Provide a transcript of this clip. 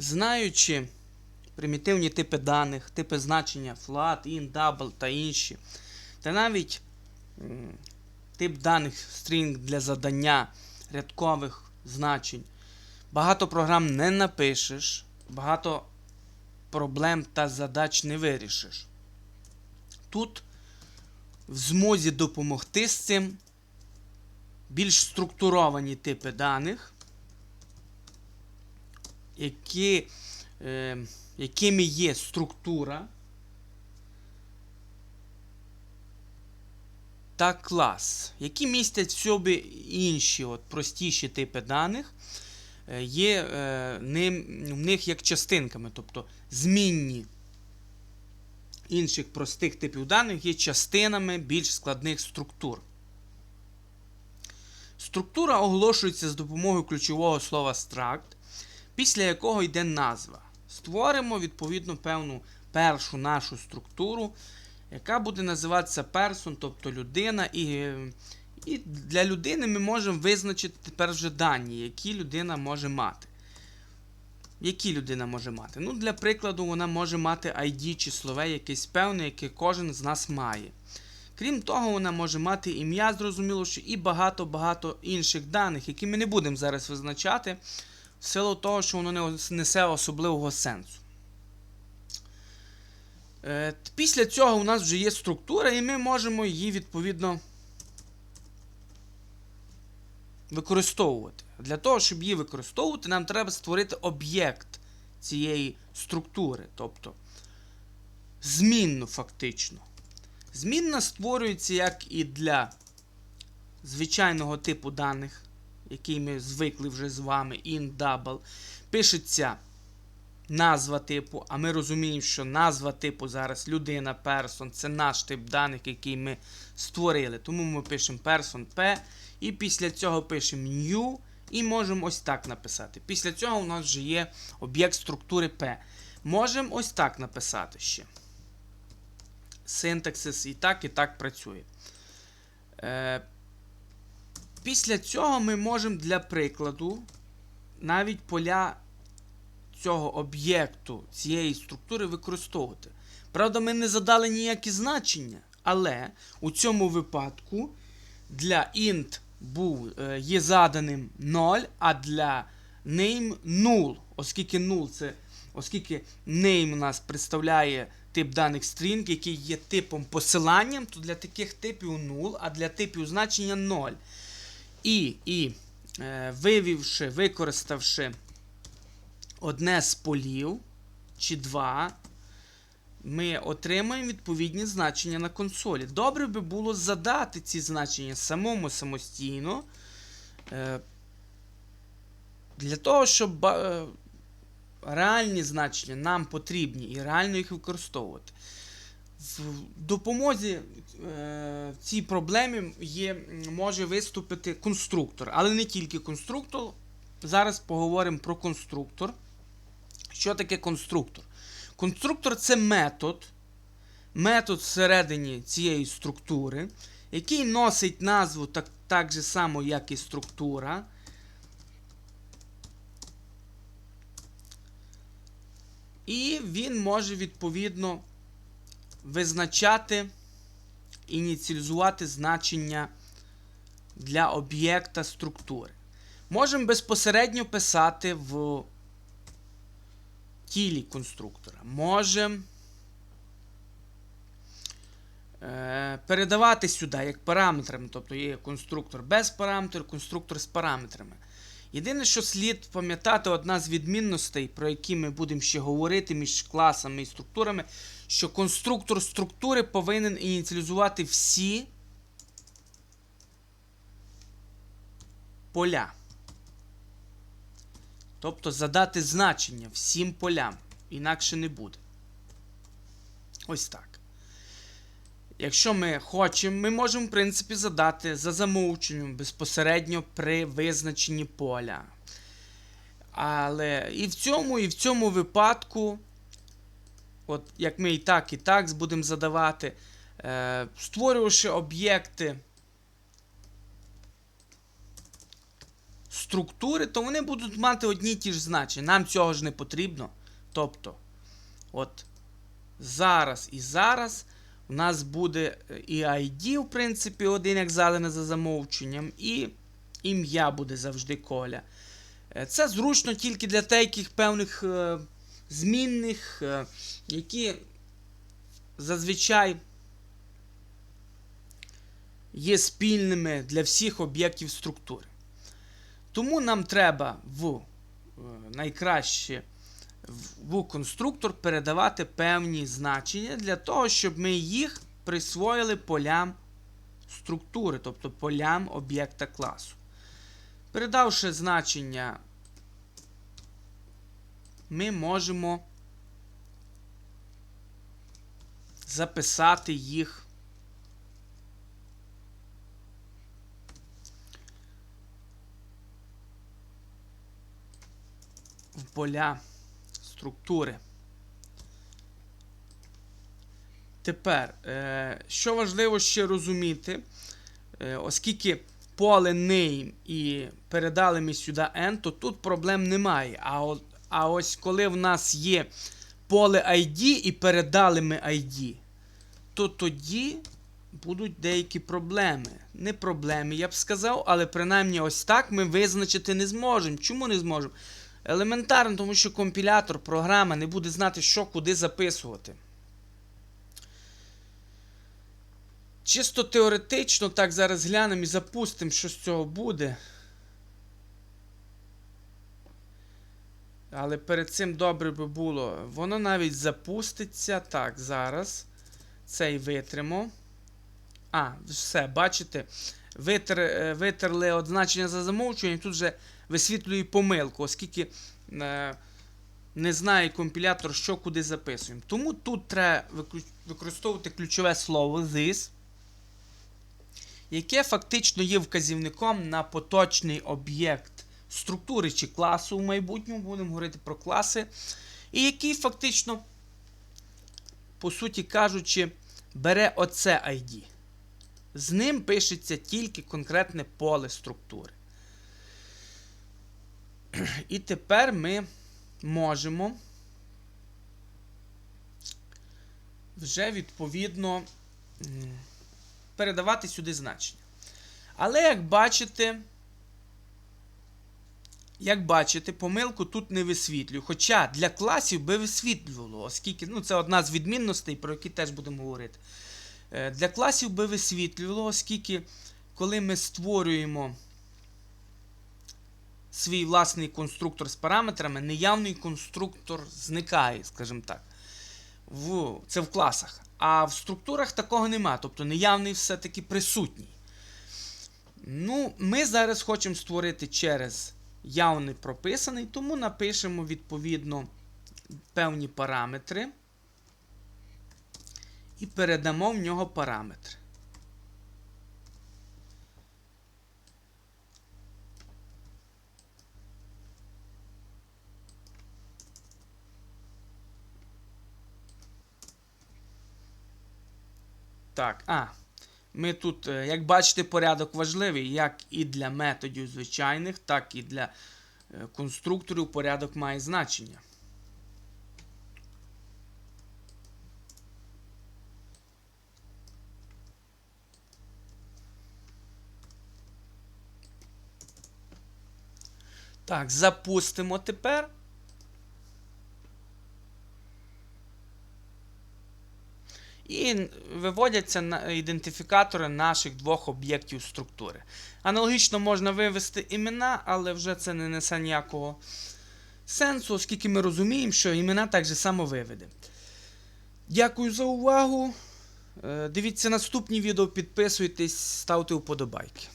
Знаючи примітивні типи даних, типи значення flat, int, double та інші, та навіть тип даних string для задання рядкових значень, багато програм не напишеш, багато проблем та задач не вирішиш. Тут в змозі допомогти з цим більш структуровані типи даних, які, е, якими є структура та клас, які містять в собі інші от, простіші типи даних, е, є е, ним, в них як частинками, тобто змінні інших простих типів даних є частинами більш складних структур. Структура оголошується з допомогою ключового слова struct, після якого йде назва. Створимо відповідно певну першу нашу структуру, яка буде називатися person, тобто людина. І, і для людини ми можемо визначити тепер вже дані, які людина може мати. Які людина може мати? Ну, Для прикладу, вона може мати ID числове якесь певне, яке кожен з нас має. Крім того, вона може мати ім'я, зрозуміло, що і багато-багато інших даних, які ми не будемо зараз визначати, силу того, що воно не несе особливого сенсу. Е, Після цього у нас вже є структура, і ми можемо її відповідно використовувати. Для того, щоб її використовувати, нам треба створити об'єкт цієї структури, тобто змінну фактично. Змінна створюється як і для звичайного типу даних, який ми звикли вже з вами, int double. Пишеться назва типу, а ми розуміємо, що назва типу зараз людина, person, це наш тип даних, який ми створили. Тому ми пишемо person P, і після цього пишемо new, і можемо ось так написати. Після цього у нас вже є об'єкт структури P. Можемо ось так написати ще. Синтаксис і так, і так працює. Після цього ми можемо для прикладу навіть поля цього об'єкту, цієї структури використовувати. Правда, ми не задали ніякі значення, але у цьому випадку для int був, е, є заданим 0, а для name 0, оскільки 0 це, оскільки name у нас представляє тип даних string, який є типом посиланням, то для таких типів 0, а для типів значення 0. І, і е, вивівши, використавши одне з полів чи два, ми отримаємо відповідні значення на консолі. Добре би було задати ці значення самому самостійно. е, Для того, щоб е, реальні значення нам потрібні і реально їх використовувати. В допомозі е, цій проблемі є, може виступити конструктор, але не тільки конструктор. Зараз поговоримо про конструктор. Що таке конструктор? Конструктор це метод, метод всередині цієї структури, який носить назву так, так же само, як і структура. І він може відповідно визначати, ініціалізувати значення для об'єкта структури. Можемо безпосередньо писати в тілі конструктора. Можемо е, передавати сюди як параметрами, тобто є конструктор без параметрів, конструктор з параметрами. Єдине, що слід пам'ятати, одна з відмінностей, про які ми будемо ще говорити між класами і структурами, що конструктор структури повинен ініціалізувати всі поля. Тобто задати значення всім полям. Інакше не буде. Ось так. Якщо ми хочемо, ми можемо, в принципі, задати за замовченням безпосередньо при визначенні поля. Але і в цьому, і в цьому випадку, от як ми і так, і так будемо задавати, е, створювавши об'єкти структури, то вони будуть мати одні й ті ж значення. Нам цього ж не потрібно. Тобто, от зараз і зараз у нас буде е, і ID, в принципі, один, як за замовченням, і ім'я буде завжди Коля. Е, Це зручно тільки для деяких певних е, змінних, е, які зазвичай є спільними для всіх об'єктів структури. Тому нам треба в е, найкраще в, конструктор передавати певні значення для того, щоб ми їх присвоїли полям структури, тобто полям об'єкта класу. Передавши значення, ми можемо записати їх в поля структури. Тепер, е, що важливо ще розуміти, е, оскільки поле name і передали ми сюди n, то тут проблем немає. А, а ось коли в нас є поле ID і передали ми ID, то тоді будуть деякі проблеми. Не проблеми, я б сказав, але принаймні ось так ми визначити не зможемо. Чому не зможемо? Елементарно, тому що компілятор, програма не буде знати, що куди записувати. Чисто теоретично, так зараз глянемо і запустимо, що з цього буде. Але перед цим добре би було. Воно навіть запуститься. Так, зараз. Цей витримо. А, все, бачите. Витер, е, витерли означення за замовчуванням, тут вже висвітлює помилку, оскільки е, не знає компілятор, що куди записуємо. Тому тут треба використовувати ключове слово this, яке фактично є вказівником на поточний об'єкт структури чи класу в майбутньому, будемо говорити про класи, і який фактично, по суті кажучи, бере оце ID. З ним пишеться тільки конкретне поле структури. І тепер ми можемо вже відповідно передавати сюди значення. Але як бачите, як бачите, помилку тут не висвітлюю. Хоча для класів би висвітлювало, оскільки ну, це одна з відмінностей, про які теж будемо говорити. Е, Для класів би висвітлювало, оскільки коли ми створюємо свій власний конструктор з параметрами, неявний конструктор зникає, скажімо так. В, це в класах. А в структурах такого нема. Тобто неявний все-таки присутній. Ну, ми зараз хочемо створити через явний прописаний, тому напишемо відповідно певні параметри і передамо в нього параметри. Так, а. Ми тут, е, як бачите, порядок важливий, як і для методів звичайних, так і для е, конструкторів порядок має значення. Так, запустимо тепер. І виводяться на ідентифікатори наших двох об'єктів структури. Аналогічно можна вивести імена, але вже це не несе ніякого сенсу, оскільки ми розуміємо, що імена так же само виведе. Дякую за увагу. Е, Дивіться наступні відео, підписуйтесь, ставте вподобайки.